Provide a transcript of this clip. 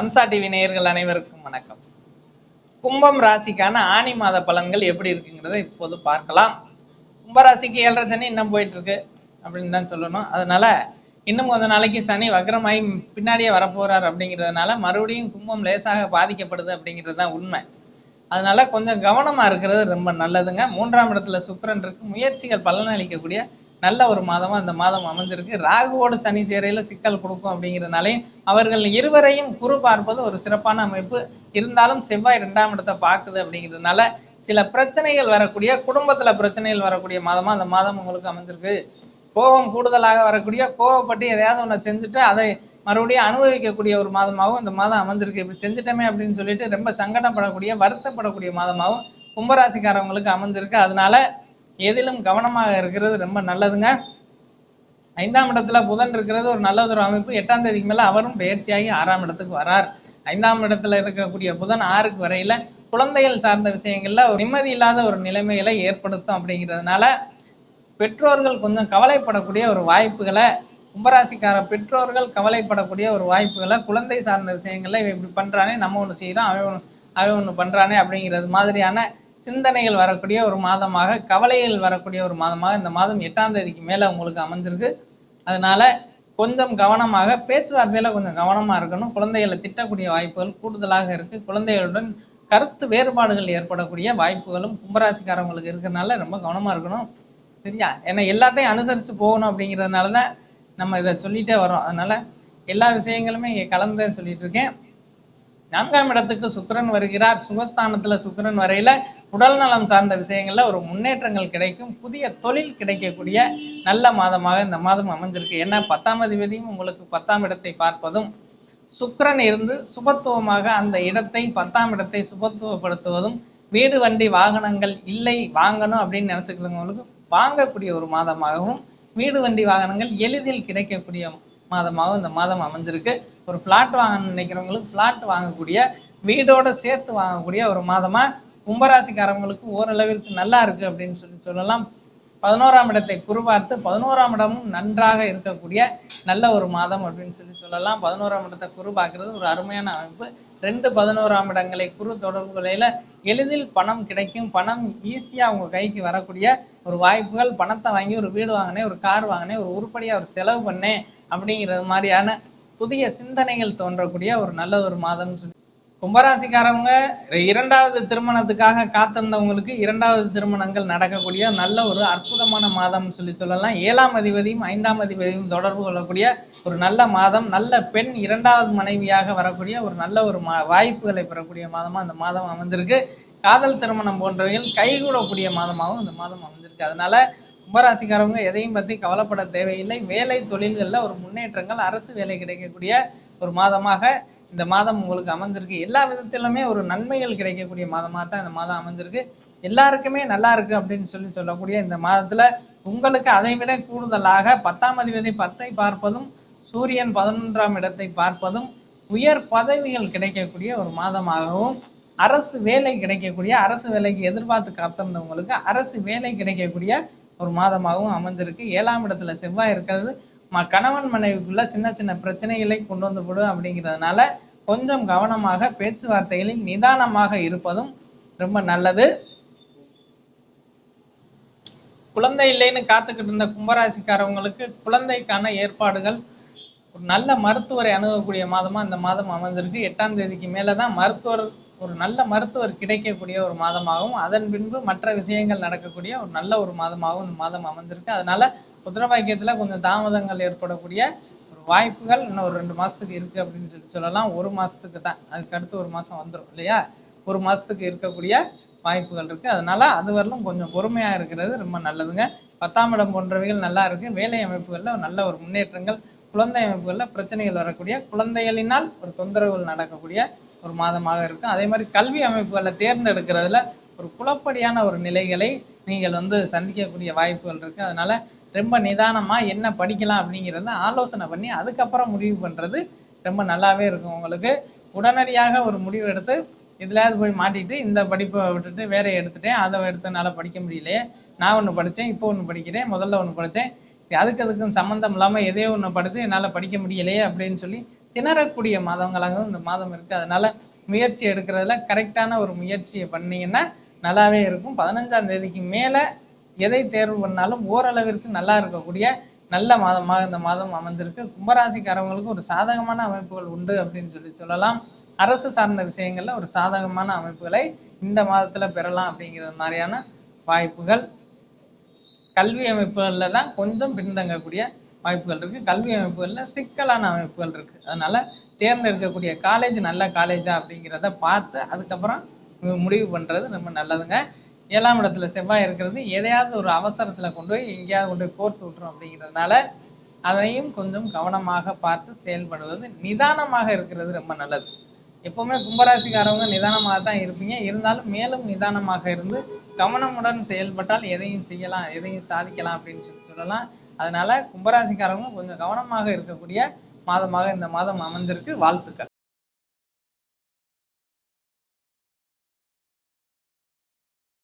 Amsa TV நேயர்கள் அனைவருக்கும் வணக்கம். கும்பம் ராசிக்கான ஆனி மாத பலன்கள் எப்படி இருக்குங்கிறத இப்போது பார்க்கலாம். கும்பராசிக்கு ஏழரை சனி இன்னும் போயிட்டு இருக்கு அப்படின்னு தான் சொல்லணும். அதனால இன்னும் கொஞ்ச நாளைக்கு சனி வக்ரமாயி பின்னாடியே வரப்போறார் அப்படிங்கிறதுனால மறுபடியும் கும்பம் லேசாக பாதிக்கப்படுது அப்படிங்கிறது தான் உண்மை. அதனால கொஞ்சம் கவனமா இருக்கிறது ரொம்ப நல்லதுங்க. மூன்றாம் இடத்துல சுக்கரன் இருக்கு. முயற்சிகள் பலனளிக்கக்கூடிய நல்ல ஒரு மாதமா இந்த மாதம் அமைஞ்சிருக்கு. ராகுவோட சனி சேரையில சிக்கல் கொடுக்கும் அப்படிங்கிறதுனாலே அவர்கள் இருவரையும் குறு பார்ப்பது ஒரு சிறப்பான அமைப்பு. இருந்தாலும் செவ்வாய் இரண்டாம் இடத்தை பார்க்குது அப்படிங்கிறதுனால சில பிரச்சனைகள் வரக்கூடிய குடும்பத்துல பிரச்சனைகள் வரக்கூடிய மாதமா அந்த மாதம் உங்களுக்கு அமைஞ்சிருக்கு. கோபம் கூடுதலாக வரக்கூடிய கோவப்பட்டு எதையாவது ஒன்று செஞ்சுட்டு அதை மறுபடியும் அனுபவிக்கக்கூடிய ஒரு மாதமாகவும் இந்த மாதம் அமைஞ்சிருக்கு. இப்படி செஞ்சுட்டோமே அப்படின்னு சொல்லிட்டு ரொம்ப சங்கடப்படக்கூடிய வருத்தப்படக்கூடிய மாதமாகவும் கும்பராசிக்காரவங்களுக்கு அமைஞ்சிருக்கு. அதனால எதிலும் கவனமாக இருக்கிறது ரொம்ப நல்லதுங்க. ஐந்தாம் இடத்துல புதன் இருக்கிறது ஒரு நல்லதொரு அமைப்பு. எட்டாம் தேதிக்கு மேலே அவரும் பயிற்சியாகி ஆறாம் இடத்துக்கு வரார். ஐந்தாம் இடத்துல இருக்கக்கூடிய புதன் ஆறுக்கு வரையில குழந்தைகள் சார்ந்த விஷயங்கள்ல ஒரு நிம்மதி இல்லாத ஒரு நிலைமைகளை ஏற்படுத்தும் அப்படிங்கிறதுனால பெற்றோர்கள் கொஞ்சம் கவலைப்படக்கூடிய ஒரு வாய்ப்புகளை கும்பராசிக்கார பெற்றோர்கள் கவலைப்படக்கூடிய ஒரு வாய்ப்புகளை குழந்தை சார்ந்த விஷயங்கள்ல இவன் இப்படி பண்றானே நம்ம ஒன்று செய்கிறோம் அவன் ஒன்று அவன் ஒன்று பண்றானே அப்படிங்கிறது மாதிரியான சிந்தனைகள் வரக்கூடிய ஒரு மாதமாக கவலைகள் வரக்கூடிய ஒரு மாதமாக இந்த மாதம் எட்டாம் தேதிக்கு மேலே உங்களுக்கு அமைஞ்சிருக்கு. அதனால கொஞ்சம் கவனமாக பேச்சுவார்த்தையில் கொஞ்சம் கவனமாக இருக்கணும். குழந்தைகளை திட்டக்கூடிய வாய்ப்புகள் கூடுதலாக இருக்கு. குழந்தைகளுடன் கருத்து வேறுபாடுகள் ஏற்படக்கூடிய வாய்ப்புகளும் கும்பராசிக்காரவங்களுக்கு இருக்கிறதுனால ரொம்ப கவனமாக இருக்கணும். சரியா? ஏன்னா எல்லாத்தையும் அனுசரித்து போகணும் அப்படிங்கிறதுனால தான் நம்ம இதை சொல்லிகிட்டே வரோம். அதனால் எல்லா விஷயங்களுமே இங்கே கலந்து சொல்லிட்டு இருக்கேன். நான்காம் இடத்துக்கு சுக்கரன் வருகிறார். சுகஸ்தானத்தில் சுக்கரன் வரையில் உடல் நலம் சார்ந்த விஷயங்களில் ஒரு முன்னேற்றங்கள் கிடைக்கும். புதிய தொழில் கிடைக்கக்கூடிய நல்ல மாதமாக இந்த மாதம் அமைஞ்சிருக்கு. ஏன்னா பத்தாம் அதிபதியும் உங்களுக்கு பத்தாம் இடத்தை பார்ப்பதும் சுக்கரன் இருந்து சுபத்துவமாக அந்த இடத்தை பத்தாம் இடத்தை சுபத்துவப்படுத்துவதும் வீடு வண்டி வாகனங்கள் இல்லை வாங்கணும் அப்படின்னு நினச்சிக்கிறவங்களுக்கு வாங்கக்கூடிய ஒரு மாதமாகவும் வீடு வண்டி வாகனங்கள் எளிதில் கிடைக்கக்கூடிய மாதமாகவும் இந்த மாதம் அமைஞ்சிருக்கு. ஒரு பிளாட் வாங்கணும்னு நினைக்கிறவங்களுக்கு பிளாட் வாங்கக்கூடிய வீடோட சேர்த்து வாங்கக்கூடிய ஒரு மாதமாக கும்பராசிக்காரவங்களுக்கு ஓரளவிற்கு நல்லா இருக்கு அப்படின்னு சொல்லி சொல்லலாம். பதினோராம் இடத்தை குறிபார்த்து பதினோராம் இடமும் நன்றாக இருக்கக்கூடிய நல்ல ஒரு மாதம் அப்படின்னு சொல்லி சொல்லலாம். பதினோராம் இடத்தை குரு பார்க்கறது ஒரு அருமையான அமைப்பு. ரெண்டு பதினோராம் இடங்களை குரு தொடர்புகளில எளிதில் பணம் கிடைக்கும். பணம் ஈஸியா உங்கள் கைக்கு வரக்கூடிய ஒரு வாய்ப்புகள். பணத்தை வாங்கி ஒரு வீடு வாங்கினேன் ஒரு கார் வாங்கினேன் ஒரு உருப்படியாக ஒரு செலவு பண்ணேன் அப்படிங்கிறது மாதிரியான புதிய சிந்தனைகள் தோன்றக்கூடிய ஒரு நல்ல ஒரு மாதம்னு சொல்லி கும்பராசிக்காரவங்க இரண்டாவது திருமணத்துக்காக காத்திருந்தவங்களுக்கு இரண்டாவது திருமணங்கள் நடக்கக்கூடிய நல்ல ஒரு அற்புதமான மாதம்னு சொல்லி சொல்லலாம். ஏழாம் அதிபதியும் ஐந்தாம் அதிபதியும் தொடர்பு கொள்ளக்கூடிய ஒரு நல்ல மாதம் நல்ல பெண் இரண்டாவது மனைவியாக வரக்கூடிய ஒரு நல்ல ஒரு மா வாய்ப்புகளை பெறக்கூடிய மாதமாக அந்த மாதம் அமைஞ்சிருக்கு காதல் திருமணம் போன்றவைகள் கைகூடக்கூடிய மாதமாகவும் இந்த மாதம் அமைஞ்சிருக்கு அதனால கும்பராசிக்காரவங்க எதையும் பற்றி கவலைப்பட தேவையில்லை. வேலை தொழில்களில் ஒரு முன்னேற்றங்கள் அரசு வேலை கிடைக்கக்கூடிய ஒரு மாதமாக இந்த மாதம் உங்களுக்கு அமைஞ்சிருக்கு. எல்லா விதத்திலுமே ஒரு நன்மைகள் கிடைக்கக்கூடிய மாதமாக தான் இந்த மாதம் அமைஞ்சிருக்கு. எல்லாருக்குமே நல்லா இருக்கு அப்படின்னு சொல்லி சொல்லக்கூடிய இந்த மாதத்துல உங்களுக்கு அதை விட கூடுதலாக பத்தாம் அதிபதி பத்தை பார்ப்பதும் சூரியன் பதினொன்றாம் இடத்தை பார்ப்பதும் உயர் பதவிகள் கிடைக்கக்கூடிய ஒரு மாதமாகவும் அரசு வேலை கிடைக்கக்கூடிய அரசு வேலைக்கு எதிர்பார்த்து காத்திருந்தவங்களுக்கு அரசு வேலை கிடைக்கக்கூடிய ஒரு மாதமாகவும் அமைஞ்சிருக்கு. ஏழாம் இடத்துல செவ்வாய் இருக்கிறது. கணவன் மனைவிக்குள்ள சின்ன சின்ன பிரச்சனைகளை கொண்டு வந்து விடும் அப்படிங்கிறதுனால கொஞ்சம் கவனமாக பேச்சுவார்த்தைகளில் நிதானமாக இருப்பதும் ரொம்ப நல்லது. குழந்தை இல்லைன்னு காத்துக்கிட்டு இருந்த கும்பராசிக்காரவங்களுக்கு குழந்தைக்கான ஏற்பாடுகள். ஒரு நல்ல மருத்துவரை அணுகக்கூடிய மாதமா இந்த மாதம் அமைஞ்சிருக்கு. எட்டாம் தேதிக்கு மேலே தான் மருத்துவர் ஒரு நல்ல மருத்துவர் கிடைக்கக்கூடிய ஒரு மாதமாகவும் அதன் பின்பு மற்ற விஷயங்கள் நடக்கக்கூடிய ஒரு நல்ல ஒரு மாதமாகவும் இந்த மாதம் அமைஞ்சிருக்கு. அதனால புத்திரபாக்கியத்துல கொஞ்சம் தாமதங்கள் ஏற்படக்கூடிய ஒரு வாய்ப்புகள் இன்னும் ஒரு ரெண்டு மாதத்துக்கு இருக்கு அப்படின்னு சொல்லி சொல்லலாம். ஒரு மாதத்துக்கு தான். அதுக்கு அடுத்து ஒரு மாதம் வந்துடும் இல்லையா? ஒரு மாதத்துக்கு இருக்கக்கூடிய வாய்ப்புகள் இருக்கு. அதனால அது வரலும் கொஞ்சம் பொறுமையாக இருக்கிறது ரொம்ப நல்லதுங்க. பத்தாம் இடம் போன்றவைகள் நல்லா இருக்குது வேலை அமைப்புகளில் நல்ல ஒரு முன்னேற்றங்கள் குழந்தை அமைப்புகளில் பிரச்சனைகள் வரக்கூடிய குழந்தைகளினால் ஒரு தொந்தரவுகள் நடக்கக்கூடிய ஒரு மாதமாக இருக்கும் அதே மாதிரி கல்வி அமைப்புகளை தேர்ந்தெடுக்கிறதுல ஒரு குழப்படியான ஒரு நிலைகளை நீங்கள் வந்து சந்திக்கக்கூடிய வாய்ப்புகள் இருக்குது அதனால ரொம்ப நிதானமாக என்ன படிக்கலாம் அப்படிங்கிறத ஆலோசனை பண்ணி அதுக்கப்புறம் முடிவு பண்ணுறது ரொம்ப நல்லாவே இருக்கும் உங்களுக்கு. உடனடியாக ஒரு முடிவு எடுத்து இதுலயாவது போய் மாட்டிட்டு இந்த படிப்பை விட்டுட்டு வேற எடுத்துட்டேன். அதை எடுத்தனால படிக்க முடியலையே. நான் ஒன்று படித்தேன் இப்போ ஒன்று படிக்கிறேன் முதல்ல ஒன்று படித்தேன் அதுக்கு அதுக்கும் சம்மந்தம் இல்லாமல் எதையோ ஒன்று படித்து என்னால் படிக்க முடியலையே அப்படின்னு சொல்லி திணறக்கூடிய மாதங்களாகவும் இந்த மாதம் இருக்குது அதனால் முயற்சி எடுக்கிறதுல கரெக்டான ஒரு முயற்சியை பண்ணீங்கன்னா நல்லாவே இருக்கும். பதினஞ்சாம் தேதிக்கு மேலே எதை தேர்வு பண்ணாலும் ஓரளவிற்கு நல்லா இருக்கக்கூடிய நல்ல மாதமாக இந்த மாதம் அமைஞ்சிருக்கு. கும்பராசிக்காரவங்களுக்கு ஒரு சாதகமான அமைப்புகள் உண்டு அப்படின்னு சொல்லி சொல்லலாம். அரசு சார்ந்த விஷயங்கள்ல ஒரு சாதகமான அமைப்புகளை இந்த மாதத்துல பெறலாம் அப்படிங்கிற மாதிரியான வாய்ப்புகள். கல்வி அமைப்புகளில் தான் கொஞ்சம் பின்தங்கக்கூடிய வாய்ப்புகள் இருக்கு. கல்வி அமைப்புகள்ல சிக்கலான அமைப்புகள் இருக்கு. அதனால தேர்ந்தெடுக்கக்கூடிய காலேஜ் நல்ல காலேஜா அப்படிங்கிறத பார்த்து அதுக்கப்புறம் முடிவு பண்றது ரொம்ப நல்லதுங்க. ஏழாம் இடத்துல செவ்வாய் இருக்கிறது எதையாவது ஒரு அவசரத்துல கொண்டு போய் எங்கேயாவது கொண்டு போய் கோர்த்து விட்டுரும் அப்படிங்கிறதுனால அதையும் கொஞ்சம் கவனமாக பார்த்து செயல்படுவது நிதானமாக இருக்கிறது ரொம்ப நல்லது. எப்பவுமே கும்பராசிக்காரவங்க நிதானமாக தான் இருப்பீங்க. இருந்தாலும் மேலும் நிதானமாக இருந்து கவனமுடன் செயல்பட்டால் எதையும் செய்யலாம் எதையும் சாதிக்கலாம் அப்படின்னு சொல்லி சொல்லலாம். அதனால கும்பராசிக்காரவங்க கொஞ்சம் கவனமாக இருக்கக்கூடிய மாதமாக இந்த மாதம் அமைஞ்சிருக்கு. வாழ்த்துக்கள்.